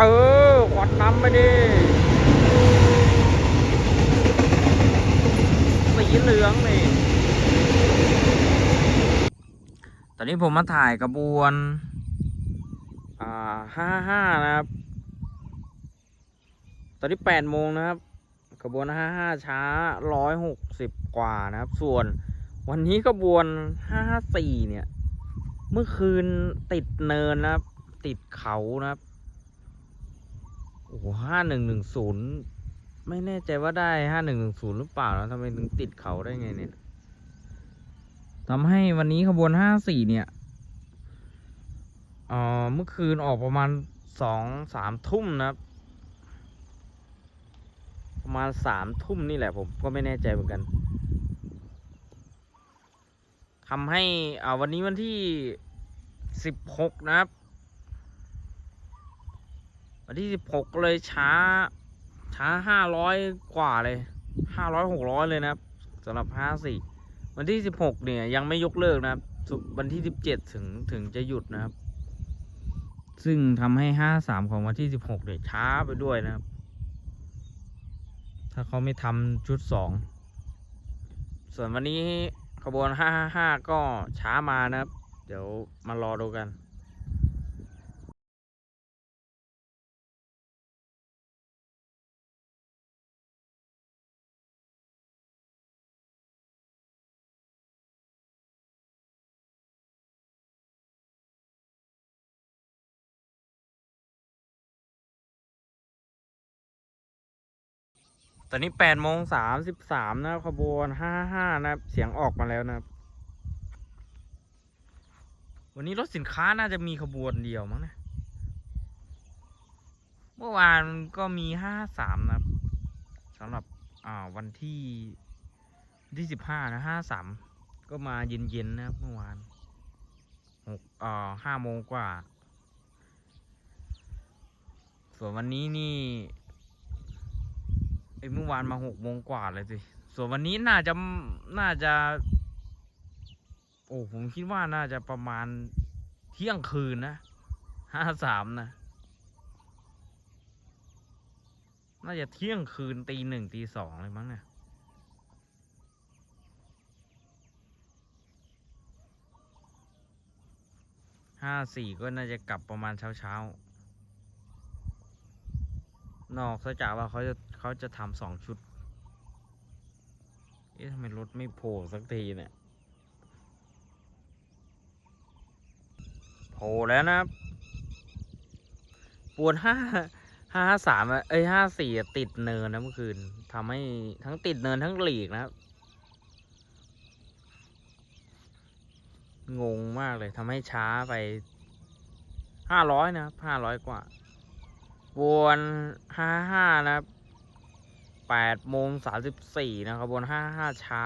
เออควันน้ำไปดิสีเหลืองนี่ตอนนี้ผมมาถ่ายกระบวน อ่าห้าห้านะครับ ตอนนี้แปดโมงนะครับขบวนห้าห้าช้าร้อยหกสิบกว่านะครับ ส่วนวันนี้ขบวนห้าห้าสี่เนี่ย เมื่อคืนติดเนินนะครับ ติดเขานะครับ โอ้โหห้าหนึ่งหนึ่งศูนย์ไม่แน่ใจว่าได้ห้าหนึ่งหนึ่งศูนย์หรือเปล่าแล้วทำไมถึงติดเขาได้ไงเนี่ยทำให้วันนี้ขบวนห้าสี่เนี่ยเอ่อเมื่อคืนออกประมาณสองสามทุ่มนะครับ ประมาณสามทุ่มนี่แหละผมก็ไม่แน่ใจเหมือนกันทำให้อ่าวันนี้วันที่สิบหกนะครับ วันที่สิบหกเลยช้า ช้าห้าร้อยกว่าเลยห้าร้อยหกร้อยเลยนะครับสำหรับห้าสี่วันที่สิบหกเนี่ยยังไม่ยกเลิกนะครับสุวันที่สิบเจ็ดถึงถึงจะหยุดนะครับ ซึ่งทำให้ห้าสามของวันที่สิบหกเนี่ยช้าไปด้วยนะครับ ถ้าเขาไม่ทำชุดสองส่วนวันนี้ขบวนห้าห้าห้าก็ช้ามานะครับ เดี๋ยวมารอดูกัน ตอนนี้แปดโมงสามสิบสามนะขบวนห้าห้านะเสียงออกมาแล้วนะวันนี้รถสินค้าน่าจะมีขบวนเดียวมั้งนะ เมื่อวานก็มีห้าสามนะสำหรับอ่าวันที่ที่สิบห้านะห้าสามก็มาเย็นๆนะครับเมื่อวานหกอ่าห้าโมงกว่า ส่วนวันนี้นี่ เมื่อวานมาหกโมงกว่าเลยสิ ส่วนวันนี้น่าจะน่าจะ โอ้ผมคิดว่าน่าจะประมาณเที่ยงคืนนะห้าสามนะ น่าจะเที่ยงคืนตีหนึ่งตีสองเลยมั้งเนี่ยห้าสี่ก็น่าจะกลับประมาณเช้าเช้า นอกซะจากว่าเขาจะเขาจะทำสองชุด เอ๊ะทำไมรถไม่โผล่สักทีเนี่ยโผล่แล้วนะปวนห้าห้าสามเอ้ยห้าสี่ติดเนินนะเมื่อคืนทำให้ทั้งติดเนินทั้งหลีกนะครับ งงมากเลยทำให้ช้าไปห้าร้อยนะครับห้าร้อยกว่า วนห้าห้านะครับแปดโมงสามสิบสี่นะครับวนห้าห้าช้า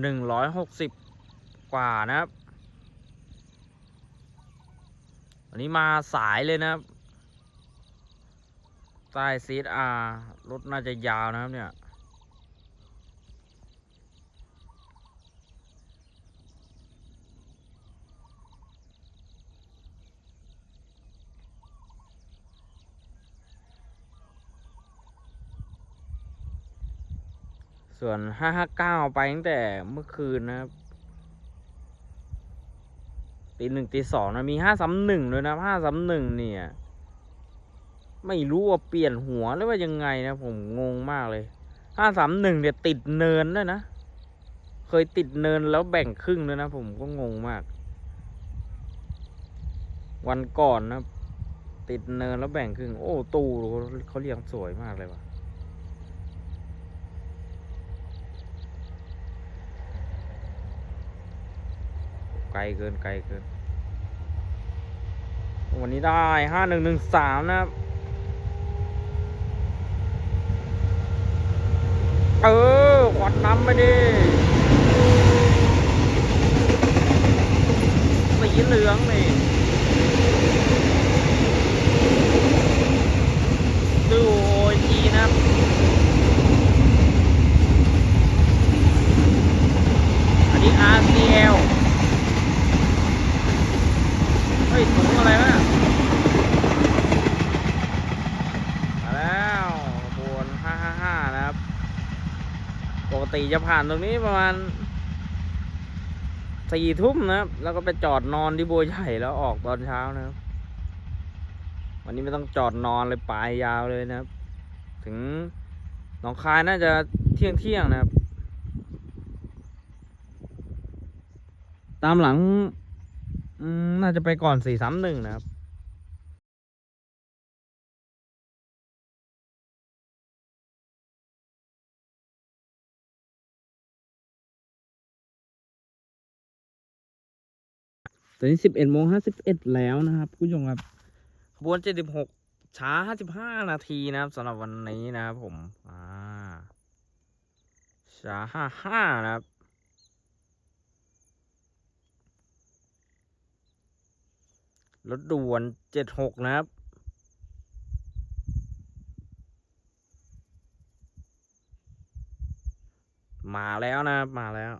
หนึ่งร้อยหกสิบกว่านะครับวันนี้มาสายเลยนะครับใต้ซีดอารถน่าจะยาวนะครับเนี่ย ส่วน 559 ไปตั้งแต่เมื่อคืนนะครับตีหนึ่งตีสองนะมี531ด้วยนะ531เนี่ย ไม่รู้ว่าเปลี่ยนหัวหรือว่ายังไงนะผมงงมากเลย531เนี่ยติดเนินด้วยนะ เคยติดเนินแล้วแบ่งครึ่งด้วยนะผมก็งงมาก วันก่อนนะ ติดเนินแล้วแบ่งครึ่ง โอ้ ตูเขาเรียงสวยมากเลยว่ะ ไกลเกินไกลเกิน วันนี้ได้ห้าหนึ่งหนึ่งสามนะครับ เออขวัดน้ำไปดิสีเหลืองนี่ดูโอจีนะอันนี้ RCL เฮ้ยถุงอะไรวะเนี่ย ติ จะผ่านตรงนี้ประมาณสี่ทุ่มนะครับ แล้วก็ไปจอดนอนที่บัวใหญ่แล้วออกตอนเช้านะครับ วันนี้ไม่ต้องจอดนอนเลยไปยยาวเลยนะครับ ถึงหนองคายน่าจะเที่ยงเที่ยงนะครับ ตามหลังน่าจะไปก่อนสี่สามหนึ่งนะครับ ตอนนี้สิบเอ็ดโมงห้าสิบเอ็ดแล้วนะครับคุณผู้ชมครับขบวนเจ็ดสิบหกช้าห้าสิบห้านาทีนะครับสำหรับวันนี้นะครับผมอ่าช้าห้าห้านะครับรถด่วนเจ็ดหกนะครับมาแล้วนะมาแล้ว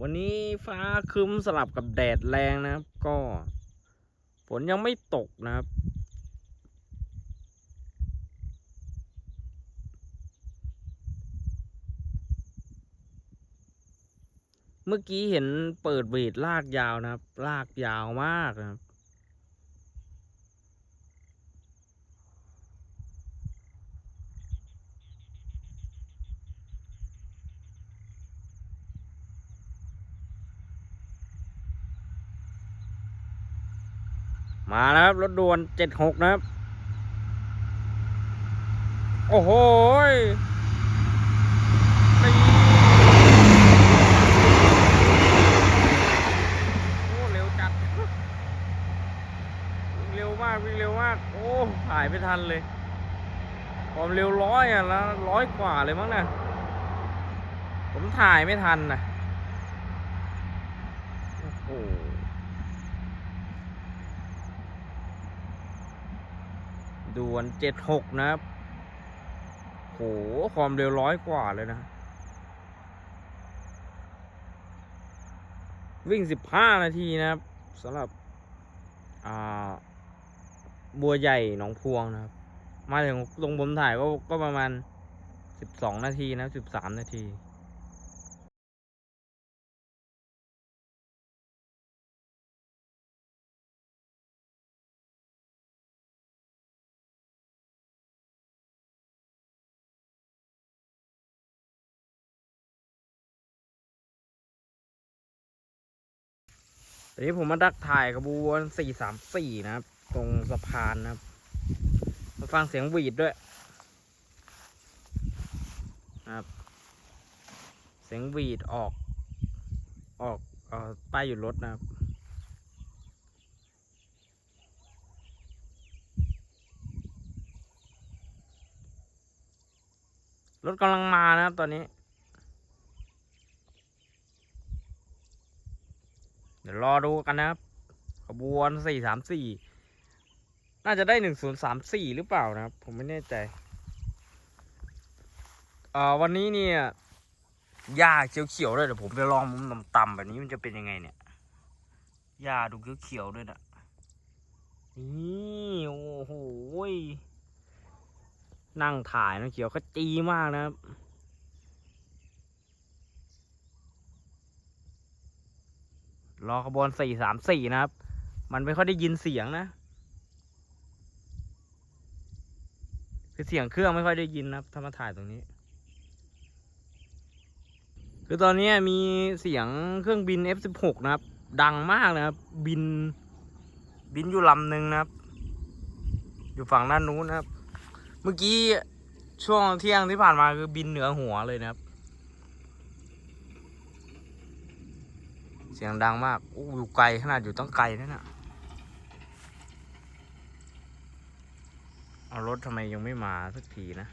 วันนี้ฟ้าคึ้มสลับกับแดดแรงนะครับ ก็ฝนยังไม่ตกนะครับ เมื่อกี้เห็นเปิดเวทลากยาวนะครับ ลากยาวมากนะครับ มาแล้วครับ รถด่วนเจ็ดหกนะครับ โอ้โหเร็วจัดเร็วมากวิ่งเร็วมาก โอ้ถ่ายไม่ทันเลย ความเร็วร้อยอะแล้วร้อยกว่าเลยมั้งนะผมถ่ายไม่ทันนะโอ้โห ด่วนเจ็ดหกนะครับโหความเร็วร้อยกว่าเลยนะ วิ่งสิบห้านาทีนะครับสำหรับอ่าบัวใหญ่หนองพวงนะครับ มาถึงตรงผมถ่ายก็ก็ประมาณสิบสองนาทีนะสิบสามนาที ตอนนี้ผมมาดักถ่ายกระบวนสี่สามสี่นะครับ ตรงสะพานนะครับ มาฟังเสียงหวีดด้วยนะครับ เสียงหวีดออก ออกออป้ายอยู่รถนะครับรถกำลังมานะครับตอนนี้ เดี๋ยวรอดูกันนะครับ ขบวนสี่สามสี่น่าจะได้หนึ่งศูนย์สามสี่หรือเปล่านะครับ ผมไม่แน่ใจอ่อวันนี้เนี่ยหญ้าเขียวๆด้วยเดี๋ยวผมไปลองมุมต่ำๆแบบนี้มันจะเป็นยังไงเนี่ยหญ้าดูเขียวๆด้วยนะนี่โอ้โหนั่งถ่ายนะเขียวขจีมากนะครับ รอขบวนสี่สามสี่นะครับ มันไม่ค่อยได้ยินเสียงนะ คือเสียงเครื่องไม่ค่อยได้ยินนะครับถ้ามาถ่ายตรงนี้ คือตอนนี้มีเสียงเครื่องบิน F16 นะครับ ดังมากนะครับ บิน บินอยู่ลำหนึ่งนะครับ อยู่ฝั่งด้านนู้นนะครับ เมื่อกี้ช่วงเที่ยงที่ผ่านมาคือบินเหนือหัวเลยนะครับ เสียงดังมากอู้อยู่ไกลขนาดอยู่ต้องไกลนั่นน่ะเอารถทำไมยังไม่มาสักทีนะ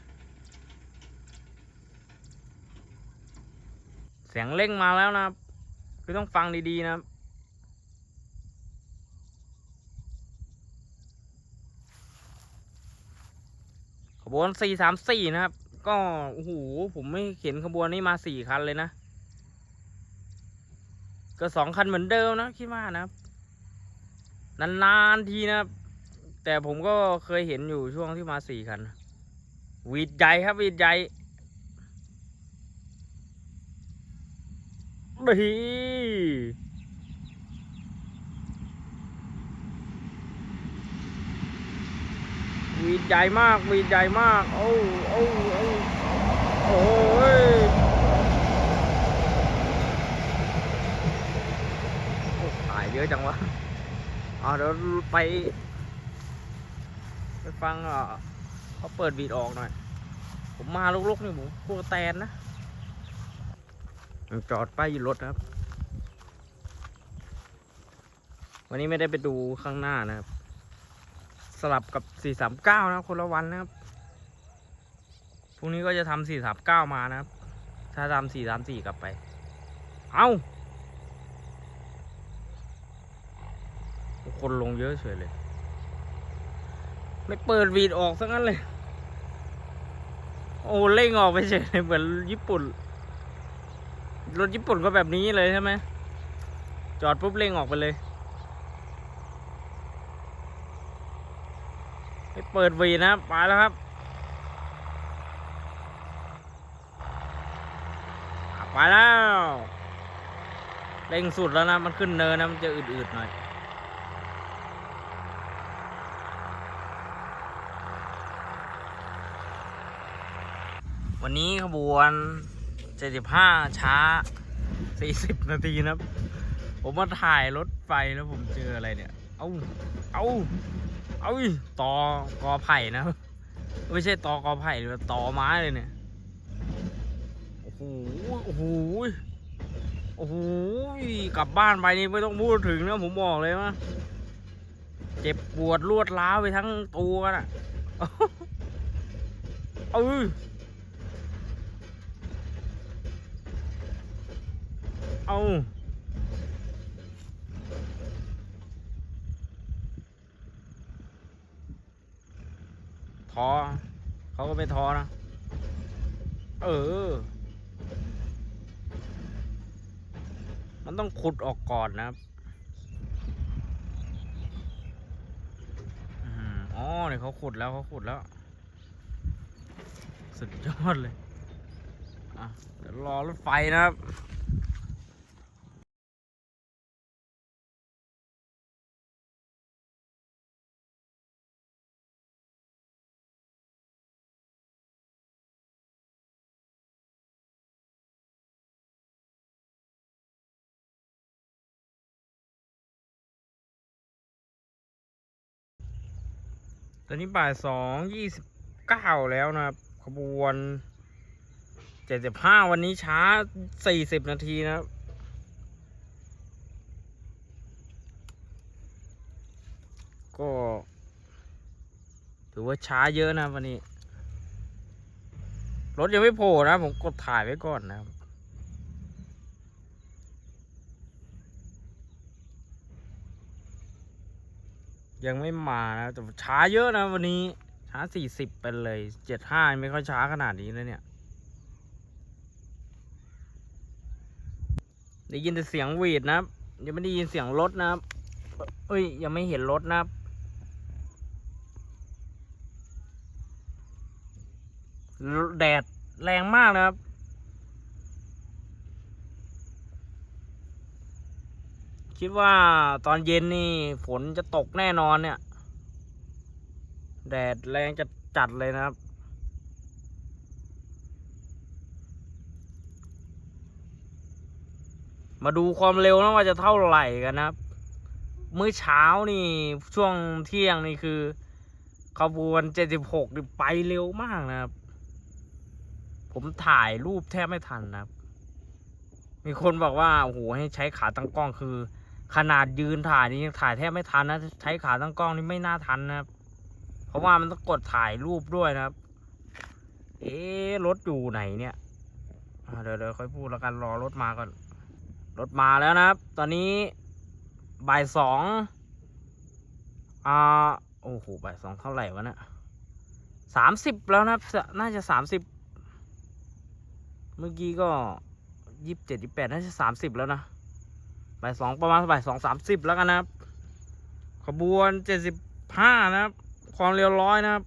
เสียงเร่งมาแล้วนะคือต้องฟังดีๆนะขบวนสี่สามสี่นะครับ ก็ โอ้โห ผมไม่เห็นขบวนนี้มาสี่คันเลยนะ ก็สองคันเหมือนเดิมนะคิดว่านะครับ นานๆทีนะครับ แต่ผมก็เคยเห็นอยู่ช่วงที่มาสี่คันวีดใหญ่ครับวีดใหญ่ดีวีดใหญ่มากวีดใหญ่มาก โอ้โอ้โอ้โอ้ยโอ้ตาย เยอะจังวะเอเดี๋ยวไป ไปฟังอะเขาเปิดบีดออกหน่อย ผมมาลุกๆนี่ผมพวกแตนนะ จอดป้ายอยู่รถครับ วันนี้ไม่ได้ไปดูข้างหน้านะครับ สลับกับ 439 นะคนละวันนะครับ พรุ่งนี้ก็จะทำ439 มานะครับ ถ้าทำ434 กลับไป เอา้า คนลงเยอะเฉยเลย ไม่เปิดวีดออกสักงั้นเลย โอ้เร่งออกไปเฉยเลยเหมือนญี่ปุ่น รถญี่ปุ่นก็แบบนี้เลยใช่ไหม จอดปุ๊บเร่งออกไปเลย ไม่เปิดวีนะไปแล้วครับไปแล้วเร่งสุดแล้วนะ มันขึ้นเนินนะ มันจะอืดๆหน่อย วันนี้ขบวน 75 ช้า 40 นาทีนะครับ ผมมาถ่ายรถไฟแล้วผมเจออะไรเนี่ย เอาเอาเอาตอกอไผ่นะ ไม่ใช่ตอกอไผ่หรือตอไม้เลยเนี่ย โอ้โห โอ้โห โอ้โห กลับบ้านไปนี่ไม่ต้องพูดถึงนะผมบอกเลยว่าเจ็บปวดรวดร้าวไปทั้งตัวน่ะ เออ เอาทอเขาก็ไม่ทอนะ เออ มันต้องขุดออกก่อนนะครับอ๋อเนี่ยเขาขุดแล้วเขาขุดแล้ว สุดยอดเลย อะเดี๋ยวรอรถไฟนะครับ ตอนนี้บ่ายสองยี่สิบเก้าแล้วนะครับ ขบวนเจ็ดสิบห้าวันนี้ช้าสี่สิบนาทีนะครับก็ถือว่าช้าเยอะนะวันนี้ รถยังไม่โผล่นะ ผมกดถ่ายไว้ก่อนนะครับ ยังไม่มานะแต่ช้าเยอะนะวันนี้ ช้าสี่สิบไปเลยเจ็ดห้าไม่ค่อยช้าขนาดนี้นะเนี่ย ได้ยินแต่เสียงหวีดนะครับยังไม่ได้ยินเสียงรถนะครับเอ้ย ยังไม่เห็นรถนะครับแดดแรงมากนะครับ คิดว่าตอนเย็นนี่ฝนจะตกแน่นอนเนี่ย แดดแรงจะจัดเลยนะครับ มาดูความเร็วนะว่าจะเท่าไหร่กันนะครับ มื้อเช้านี่ช่วงเที่ยงนี่คือขบวน76นี่ไปเร็วมากนะครับ ผมถ่ายรูปแทบไม่ทันนะครับ มีคนบอกว่า โอ้โห ให้ใช้ขาตั้งกล้องคือ ขนาดยืนถ่ายนี่ยังถ่ายแทบไม่ทันนะ ใช้ขาตั้งกล้องนี่ไม่น่าทันนะครับ เพราะว่ามันต้องกดถ่ายรูปด้วยนะครับ เอ๊รถอยู่ไหนเนี่ยเดี๋ยวเดี๋ยวค่อยพูดแล้วกันรอรถมาก่อน รถมาแล้วนะครับ ตอนนี้บ่ายสองอ่าโอ้โหบ่ายสองเท่าไหร่วะเนี่ยสามสิบแล้วนะครับ น่าจะสามสิบเมื่อกี้ก็ยี่สิบเจ็ดยี่แปดน่าจะสามสิบแล้วนะ บ่ายสองประมาณบ่ายสองสามสิบแล้วกันนะครับ ขบวนเจ็ดสิบห้านะครับ ความเร็วร้อยนะครับ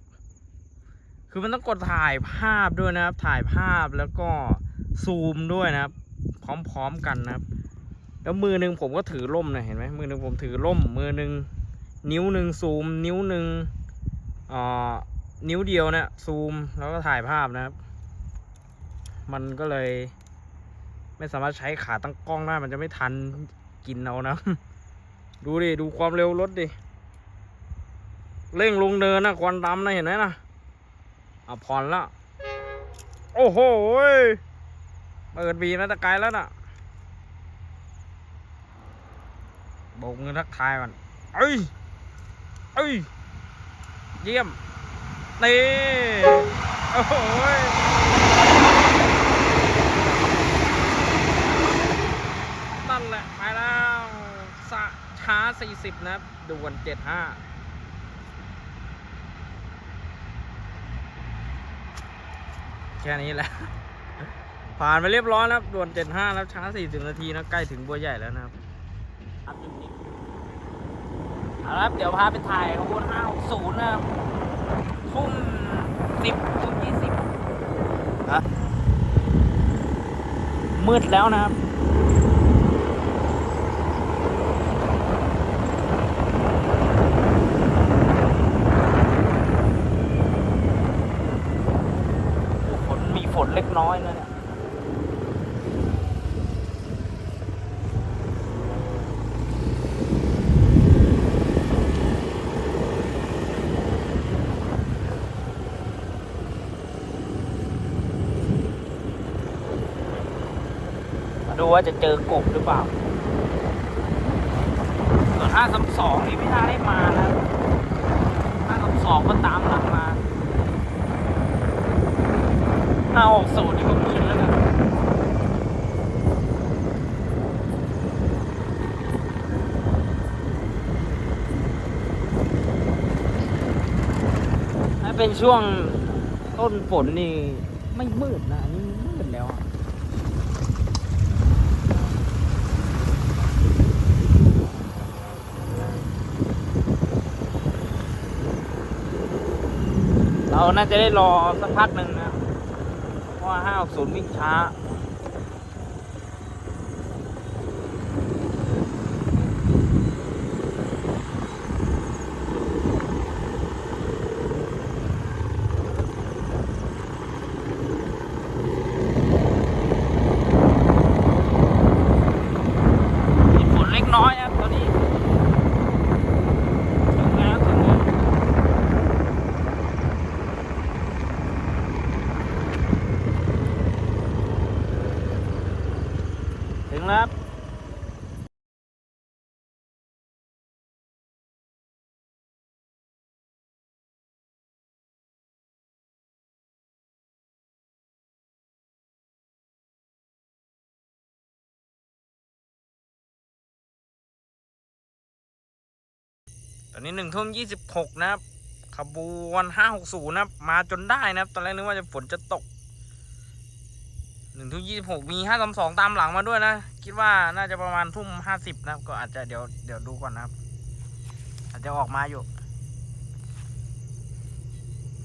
คือมันต้องกดถ่ายภาพด้วยนะครับ ถ่ายภาพแล้วก็ซูมด้วยนะครับ พร้อมๆกันนะครับ แล้วมือหนึ่งผมก็ถือร่มนะเห็นไหมมือหนึ่งผมถือร่ม มือหนึ่งนิ้วหนึ่งซูม นิ้วหนึ่งอ่านิ้วเดียวเนี่ยซูมแล้วก็ถ่ายภาพนะครับ มันก็เลย ไม่สามารถใช้ขาตั้งกล้องได้มันจะไม่ทัน กินเอานะ ดูดิ ดูความเร็วรถดิ เร่งลงเนินนะควันดำนะเห็นไหมนะอะผ่อนละ โอ้โหเปิดบีมาแตะไกลแล้วน่ะโบกมือทักทายก่อนเอ้ยเอ้ย เยี่ยม นี่ โอ้โหยนั่นแหละ ไปแล้วสะช้า 40 นะครับด่วน75แค่นี้แหละ ผ่านไปเรียบร้อยแล้วด่วน 75 แล้วช้า 40 นาทีนะใกล้ถึงบัวใหญ่แล้วนะครับเอาละครับเดี๋ยวพาไปถ่ายขบวน560 นะครับ ทุ่มสิบทุ่มยี่สิบอะมืดแล้วนะครับ ฝ นมีฝนเล็กน้อยนะเนี่ยมาดูว่าจะเจอกบหรือเปล่าส่วนห้าสามสองนี่ไม่น่าได้มานะห้าสองก็ตามหลังมา ห้าหกศูนย์นี่ก็มืนแล้วนะถ้าเป็นช่วงต้นฝนนี่ไม่มืดนะอันนี้มืดแล้วอะเราน่าจะได้รอสักพักหนึ่งนะ ว่าห้าศูนย์วิ่งช้า มีฝนเล็กน้อยครับตอนนี้ ถึงแล้วถึงแล้ว ถึงแล้วครับ ต อนนี้หนึ่งทุ่มยี่สิบหกนะครับ ขบวนห้าหกศูนย์นะครับ มาจนได้นะครับ ตอนแรกนึกว่าจะฝนจะตกหนึ่งทุ่มยี่สิบหกมีห้าสามสองตามหลังมาด้วยนะ คิดว่าน่าจะประมาณทุ่มห้าสิบนะครับ ก็อาจจะเดี๋ยวเดี๋ยวดูก่อนนะครับ อาจจะออกมาอยู่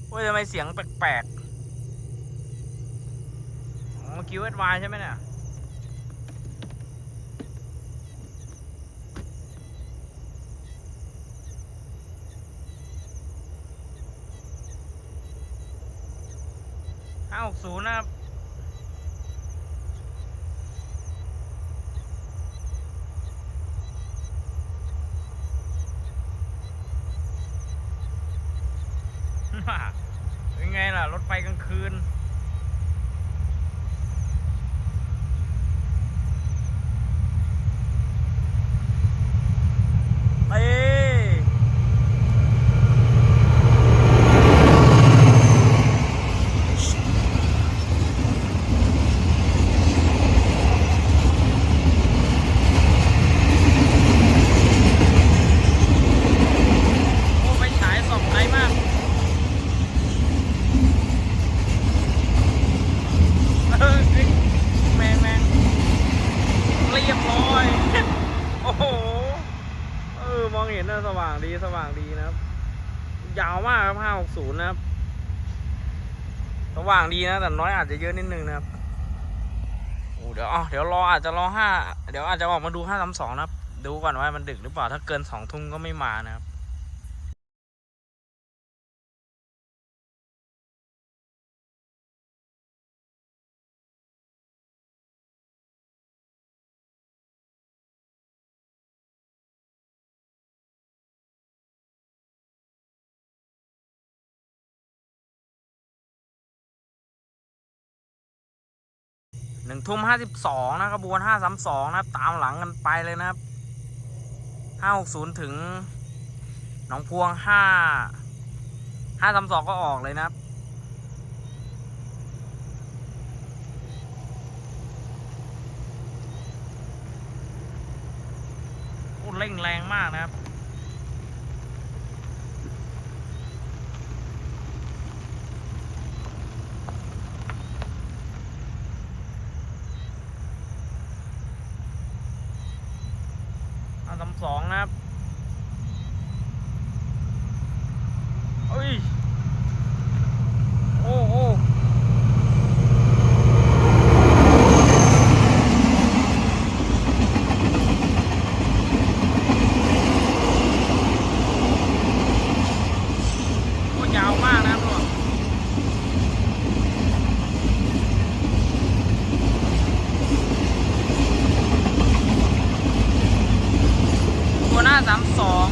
โอ้ยทำไมเสียงแปลกๆอ๋อคิวเอสวใช่ไหมเนี่ย ห้าหกศูนย์นะครับ เป็นไงล่ะ รถไฟกลางคืน เอ้ยโอ้ไปฉายส่องไกลมาก เออแมงแมงเรียบร้อย โอ้โห เออ มองเห็นนะสว่างดีสว่างดีนะครับ ยาวมากครับ560 นะครับ สว่างดี นะแต่น้อยอาจจะเยอะนิดนึงนะครับโอ้เดี๋ยวอ๋อเดี๋ยวรออาจจะรอห้าเดี๋ยวอาจจะออกมาดูห้าสามสองนะครับ ดูก่อนว่ามันดึกหรือเปล่าถ้าเกินสองทุ่มก็ไม่มานะครับ หนึ่งทุ่มห้าสิบสองนะขบวนห้าสามสองนะครับ ตามหลังกันไปเลยนะครับห้าหกศูนย์ถึงหนองพวงห้าห้าสามสองก็ออกเลยนะครับเร่งแรงมากนะครับ สองนะครับเอ้ย โอ้โอ้โอ้ยาวมากนะครับทุกคนตัวหน้าสามสอง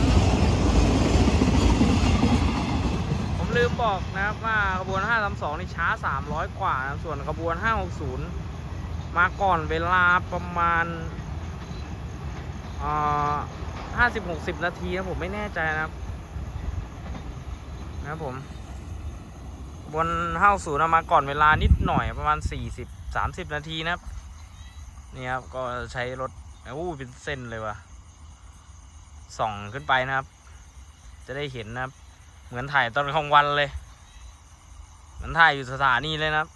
ผมลืมบอกนะครับว่าขบวน532นี่ช้า300กว่านะส่วนขบวน560มาก่อนเวลาประมาณอ่า50-60นาทีนะผมไม่แน่ใจนะครับนะครับผมขบวน560นมาก่อนเวลานิดหน่อยประมาณ40-30นาทีนะครับนี่ครับก็ใช้รถโอ้เป็นเส้นเลยว่ะ ส่องขึ้นไปนะครับ จะได้เห็นนะครับ เหมือนถ่ายตอนกลางวันเลย เหมือนถ่ายอยู่สถานีเลยนะครับ